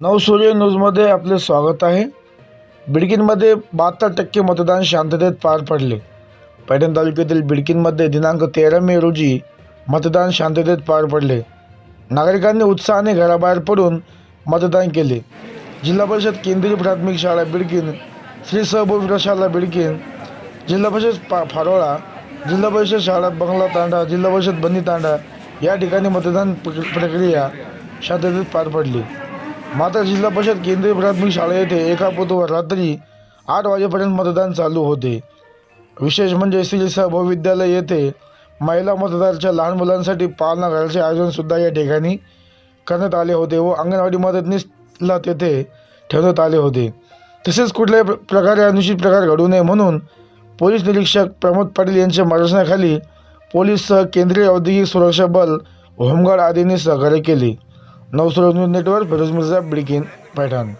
नवसूर्य न्यूजमध्ये आपले स्वागत आहे. बिडकीनमध्ये बहात्तर टक्के मतदान शांततेत पार पडले. पैठण तालुक्यातील बिडकीनमध्ये दिनांक तेरा मे रोजी मतदान शांततेत पार पडले. नागरिकांनी उत्साहाने घराबाहेर पडून मतदान केले. जिल्हा परिषद केंद्रीय प्राथमिक शाळा बिडकीन श्री सहभू प्रशाला बिडकीन जिल्हा परिषद पा फारोळा जिल्हा परिषद शाळा बंगला तांडा जिल्हा परिषद बन्नी तांडा या ठिकाणी मतदान प्रक्रिया शांततेत पार पडली. मात्र जिल्हा परिषद केंद्रीय प्राथमिक शाळा येथे एका बुधवार रात्री आठ वाजेपर्यंत मतदान चालू होते. विशेष म्हणजे श्री सहभाव विद्यालय येथे महिला मतदारच्या लहान मुलांसाठी पालनाघराचे आयोजन आयोजनसुद्धा या ठिकाणी करण्यात आले होते व अंगणवाडी मदतनीसला तेथे ठेवण्यात आले होते. तसेच कुठल्याही प्र- प्रकारे अनुचित प्रकार घडू नये म्हणून पोलीस निरीक्षक प्रमोद पाटील यांच्या मार्गदर्शनाखाली पोलीससह केंद्रीय औद्योगिक सुरक्षा बल होमगार्ड आदींनी सहकार्य केले. Now surrounding network, Perez Mirza, Blikin pattern.